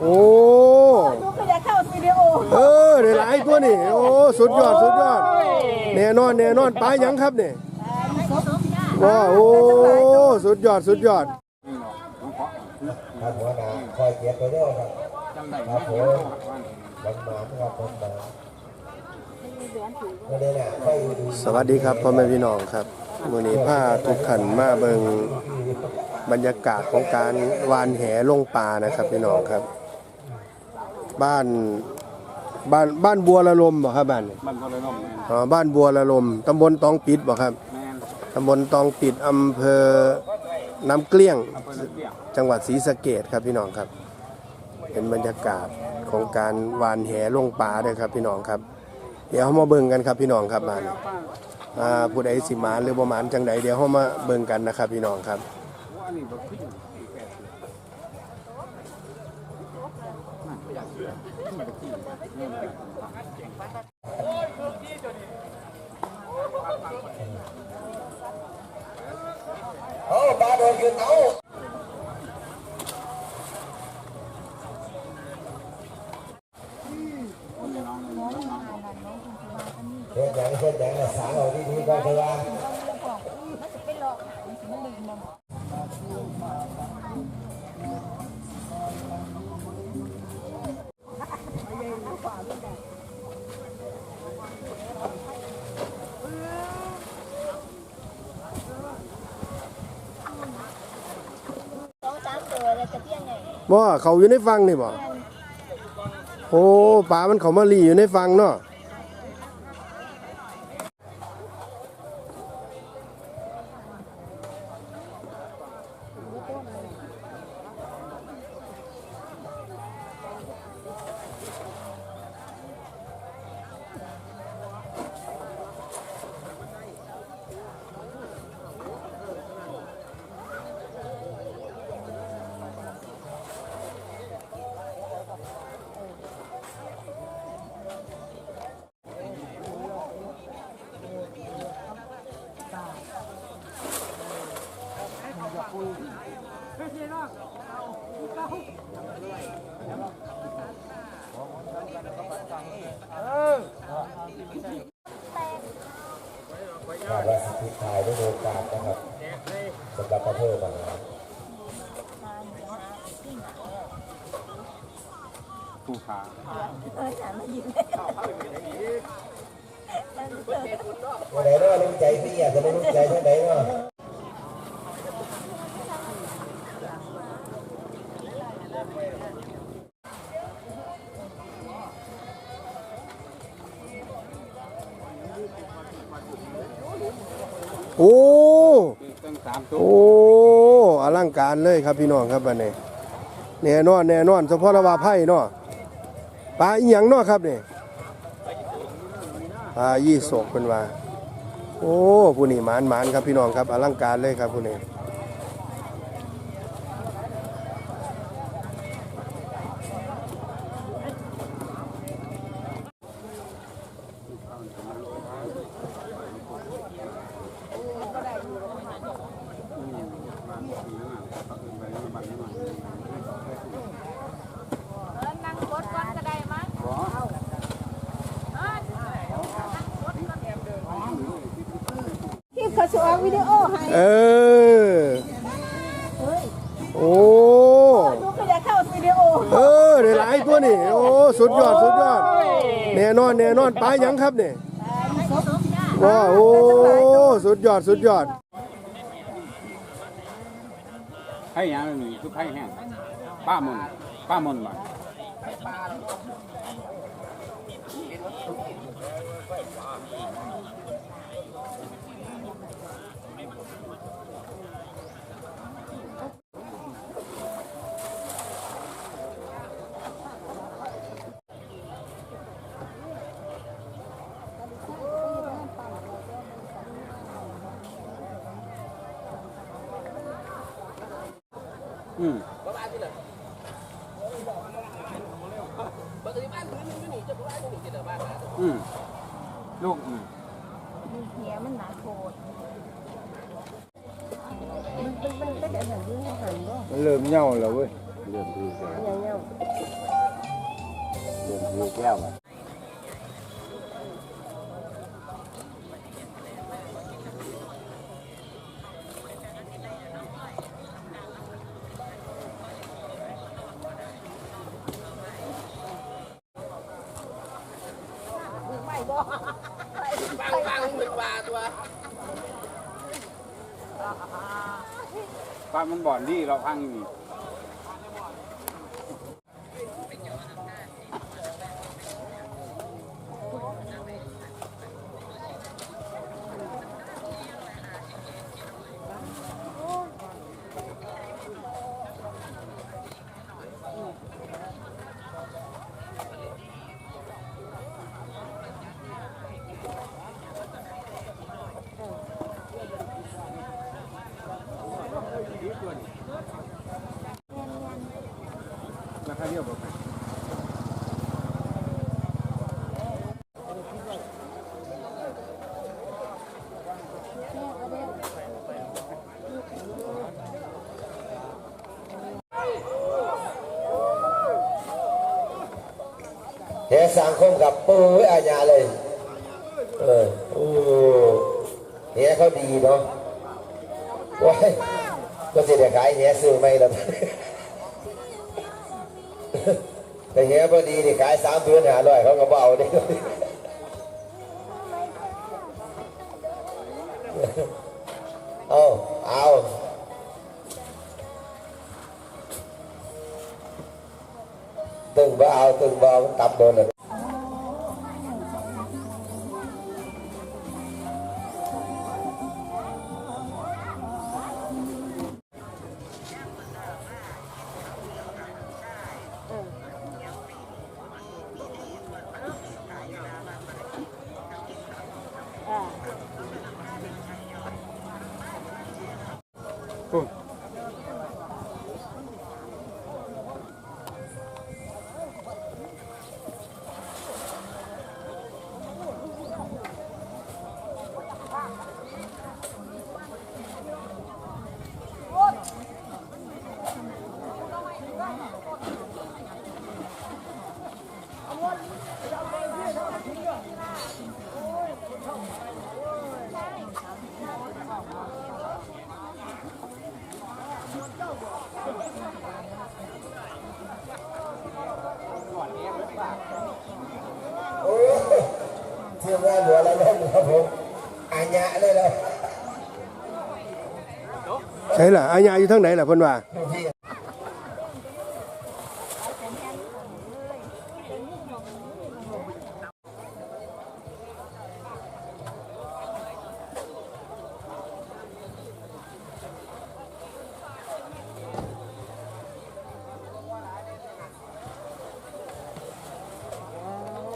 โอ้ลูกก็อยากเข้าวิดีโอเออได้หลายตัวนี่โอ้สุดยอดสุดยอดแน่นอนแน่นอนปลาหยังครับเนี่ยว้าวโอ้สุดยอดสุดยอดครับหัวหน้าคอยเก็บไปเรื่อยครับจำได้ไหมครับผมบันหมานครับบันหมานไม่ได้น่ะคอยดูสวัสดีครับพ่อแม่พี่น้องครับ วันนี้พาทุกขันมาเบิงบรรยากาศของการวานแหลงปลานะครับพี่น้องครับ บ้านบ้านบ้านบัวละลมบ่ครับบ้านนี้มันก็เลยน้องอ๋อบ้านบัวละลมตำบลตองปิดบ่ครับแมนตำบลตองปิดอำเภอน้ำเกลี้ยงอำเภอเกี่ยงจังหวัดศรีสะเกดครับพี่น้องครับเป็นบรรยากาศของการวานแหลงปลาด้วยครับพี่น้องครับ เดี๋ยวเรามาเบิ่งกันครับพี่น้องครับมานี่อ่า ผู้ใดสิมานหรือบ่หมานจังใดเดี๋ยวเรามาเบิ่งกันนะครับพี่น้องครับเอาปลาโดนกินเอาเฮ็ดหยังเฮ็ดหยังสางเอาดีๆก่อนเถอะว่าวแล้วจะเที่ยงไงบ่เขาอยู่ในฟังนี่บ่โอ้ปลามันเขามาหลีอยู่ในฟังเนาะ คาดว่าสิทิทายได้โอกาสนะครับสำหรับประเทศบันหมานผู้ขาเออฉันมายิ้มวันไหนเนาะลุงใจพี่อยากจะไม่ลุงใจเท่าไหนเนาะ โอ้ตั้งสามตัวโอ้อลังการเลยครับพี่น้องครับบัดนี้แน่นอนแน่นอนเฉพาะระวาไผ่เนาะปลาอีหยังเนาะครับนี่ปลายี่สกเป็นว่า โอ้ผู้นี่หมานหมานครับพี่น้องครับอลังการเลยครับผู้นี้ นั่งรถก้อนก็ได้มั้งที่ เขาชวนวิดีโอให้เออ โอ้ลูกก็อยาเข้าวิดีโอ เออได้หลายตัวนี่ โอ้ สุดยอด สุดยอด แน่นอนแน่นอนปลาหยังครับเนี่ยว้าวโอ้ สุดยอด สุดยอด ให้ยังม่มีทุกให้แห้งป้ามนป้ามนบ่ อืมอืมลูกอืมเหียมันหนาโคตรมันมันเป็นอัน นั้นอยู่ในหันบ่มันเริ่มเหี่ยวแล้วเว้ยเริ่มดีแก้วอย่าตัวป้ามันบ่อนดีเราพังนี่าเดียวบ่ไปเฮสังคมกับปูอาญาเลย เออโอ้เฮ้เขาดีเนาะว้ายก็เสิได้ขายเฮ้ซื้อไม่ละ แต่เฮียพอดีนี่ขายสามพื้นหาร้อยเขาก็บ่เอาเด้เอาเอาตึงบ่เอาตึงบ่เอาตับโดนเลย ทียมงานหัวแล้วล้มครับผมอาญะเลยแล้วใช่ล่ะอาญาอยู่ทางไหนล่ะเพิ่นว่า